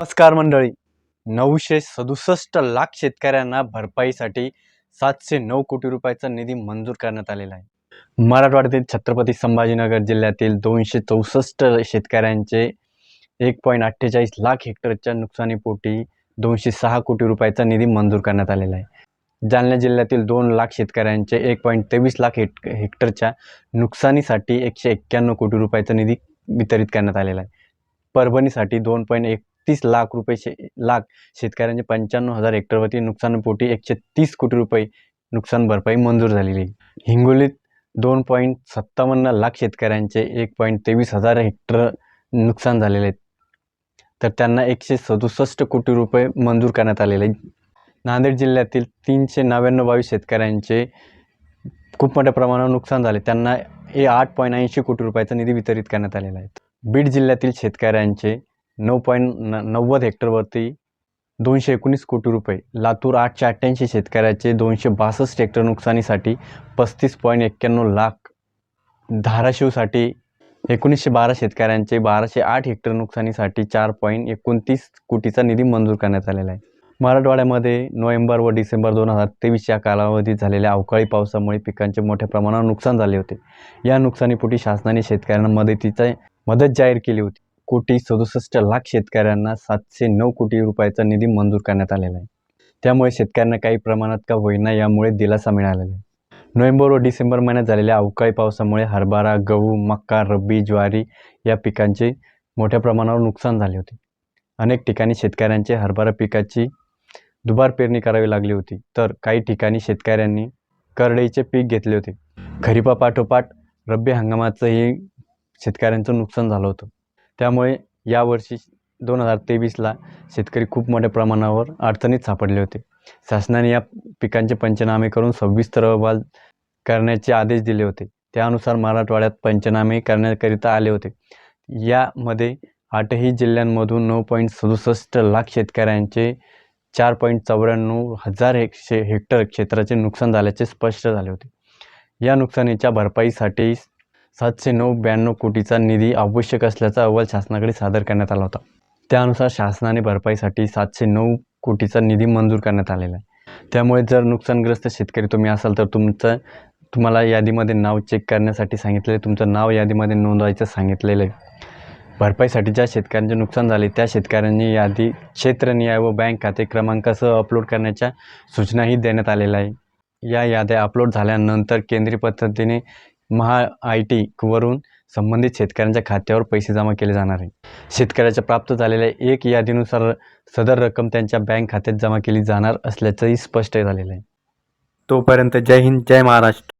नमस्कार मंडळी. नऊशे सदुसष्ट लाख शेतकऱ्यांना भरपाईसाठी सातशे नऊ कोटी रुपयाचा निधी मंजूर करण्यात आलेला आहे. मराठवाड्यातील छत्रपती संभाजीनगर जिल्ह्यातील दोनशे चौसष्ट शेतकऱ्यांचे एक पॉईंट अठ्ठेचाळीस लाख हेक्टरच्या नुकसानीपोटी दोनशे सहा कोटी रुपयाचा निधी मंजूर करण्यात आलेला आहे. जालना जिल्ह्यातील दोन लाख शेतकऱ्यांचे एक पॉईंट तेवीस लाख हेक्ट हेक्टरच्या नुकसानीसाठी एकशे एक्क्याण्णव कोटी रुपयाचा निधी वितरित करण्यात आलेला आहे. परभणीसाठी दोन पॉईंट एक एकतीस लाख रुपये शे लाख शेतकऱ्यांचे पंच्याण्णव हजार हेक्टरवरती नुकसानपोटी एकशे तीस कोटी रुपये नुकसान भरपाई मंजूर झालेली आहे. हिंगोलीत दोन पॉईंट सत्तावन्न लाख शेतकऱ्यांचे एक पॉईंट तेवीस हजार हेक्टर नुकसान झालेले आहेत. तर त्यांना एकशे सदुसष्ट कोटी रुपये मंजूर करण्यात आलेले आहेत. नांदेड जिल्ह्यातील तीनशे नव्याण्णव बावीस शेतकऱ्यांचे खूप मोठ्या प्रमाणावर नुकसान झाले. त्यांना हे आठ पॉईंट ऐंशी कोटी रुपयाचा निधी वितरित करण्यात आलेला आहे. बीड जिल्ह्यातील शेतकऱ्यांचे नऊ पॉईंट न नव्वद हेक्टरवरती दोनशे एकोणीस कोटी रुपये. लातूर आठशे अठ्ठ्याऐंशी शेतकऱ्याचे दोनशे बासष्ट हेक्टर नुकसानीसाठी पस्तीस पॉईंट एक्क्याण्णव लाख धाराशिवसाठी एकोणीसशे बारा शेतकऱ्यांचे बाराशे आठ हेक्टर नुकसानीसाठी चार पॉईंट एकोणतीस कोटीचा निधी मंजूर करण्यात आलेला आहे. मराठवाड्यामध्ये नोव्हेंबर व डिसेंबर दोन हजार तेवीस या कालावधीत झालेल्या अवकाळी पावसामुळे पिकांचे मोठ्या प्रमाणावर नुकसान झाले होते. या नुकसानीपोटी शासनाने शेतकऱ्यांना मदतीचा मदत जाहीर केली होती. कोटी सदुसष्ट लाख शेतकऱ्यांना सातशे नऊ कोटी रुपयाचा निधी मंजूर करण्यात आलेला आहे. त्यामुळे शेतकऱ्यांना काही प्रमाणात का होईना यामुळे दिलासा मिळालेला आहे. नोव्हेंबर व डिसेंबर महिन्यात झालेल्या अवकाळी पावसामुळे हरभरा गहू मक्का रब्बी ज्वारी या पिकांचे मोठ्या प्रमाणावर नुकसान झाले होते. अनेक ठिकाणी शेतकऱ्यांचे हरभरा पिकाची दुबार पेरणी करावी लागली होती. तर काही ठिकाणी शेतकऱ्यांनी करडईचे पीक घेतले होते. खरीपापाठोपाठ रब्बी हंगामाचंही शेतकऱ्यांचं नुकसान झालं होतं. त्यामुळे यावर्षी दोन हजार तेवीसला शेतकरी खूप मोठ्या प्रमाणावर अडचणीत सापडले होते. शासनाने या पिकांचे पंचनामे करून सविस्तर अहवाल करण्याचे आदेश दिले होते. त्यानुसार मराठवाड्यात पंचनामे करण्याकरिता आले होते. यामध्ये आठही जिल्ह्यांमधून नऊ पॉईंट सदुसष्ट लाख शेतकऱ्यांचे चार पॉईंट चौऱ्याण्णव हजार हेक्शे हेक्टर क्षेत्राचे नुकसान झाल्याचे स्पष्ट झाले होते. या नुकसानीच्या भरपाईसाठी सातशे नऊ ब्याण्णव कोटीचा निधी आवश्यक असल्याचा अहवाल शासनाकडे सादर करण्यात आला होता. त्यानुसार शासनाने भरपाईसाठी सातशे नऊ कोटीचा निधी मंजूर करण्यात आलेला आहे. त्यामुळे जर नुकसानग्रस्त शेतकरी तुम्ही असाल तर तुमचं तुम्हाला यादीमध्ये नाव चेक करण्यासाठी सांगितले तुमचं नाव यादीमध्ये नोंदवायचं सांगितलेलं आहे. भरपाईसाठी ज्या शेतकऱ्यांचे नुकसान झाले त्या शेतकऱ्यांनी यादी क्षेत्रनिहाय व बँक खाते क्रमांकासह अपलोड करण्याच्या सूचनाही देण्यात आलेल्या आहे या याद्या अपलोड झाल्यानंतर केंद्रीय पद्धतीने महा आय टी वरून संबंधित शेतकऱ्यांच्या खात्यावर पैसे जमा केले जाणार आहे. शेतकऱ्याच्या प्राप्त झालेल्या एक यादीनुसार सदर रक्कम त्यांच्या बँक खात्यात जमा केली जाणार असल्याचंही स्पष्ट झालेलं आहे. तोपर्यंत जय हिंद जय महाराष्ट्र.